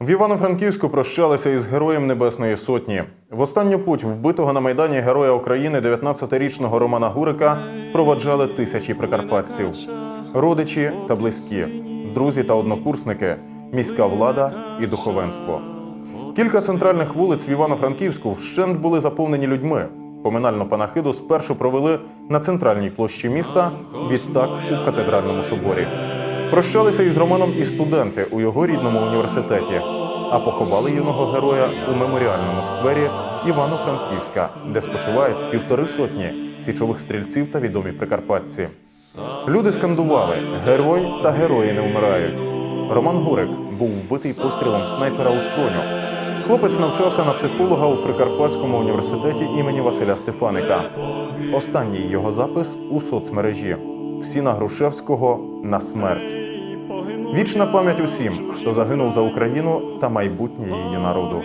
В Івано-Франківську прощалися із героєм Небесної Сотні. В останню путь вбитого на майдані Героя України 19-річного Романа Гурика проводжали тисячі прикарпатців, родичі та близькі, друзі та однокурсники, міська влада і духовенство. Кілька центральних вулиць в Івано-Франківську вщент були заповнені людьми. Поминальну панахиду спершу провели на центральній площі міста, відтак у катедральному соборі. Прощалися із Романом і студенти у його рідному університеті, а поховали юного героя у меморіальному сквері Івано-Франківська, де спочивають півтори сотні січових стрільців та відомі прикарпатці. Люди скандували Герой та герої не вмирають. Роман Гурик був вбитий пострілом снайпера у скроню. Хлопець навчався на психолога у Прикарпатському університеті імені Василя Стефаника. Останній його запис у соцмережі. Всі на Грушевського на смерть. Вічна пам'ять усім, хто загинув за Україну та майбутнє її народу.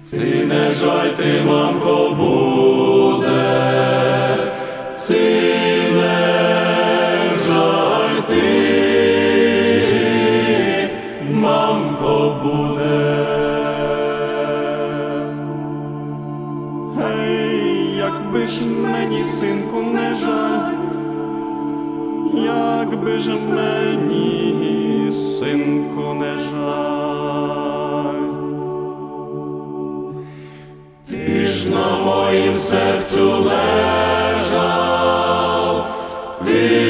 Ці не жаль ти, мамко, буде, ці не жаль мамко, буде. Ж мені, синку, не жаль, якби ж мені, синку, не жаль. Ти ж на моїм серцю лежав, ти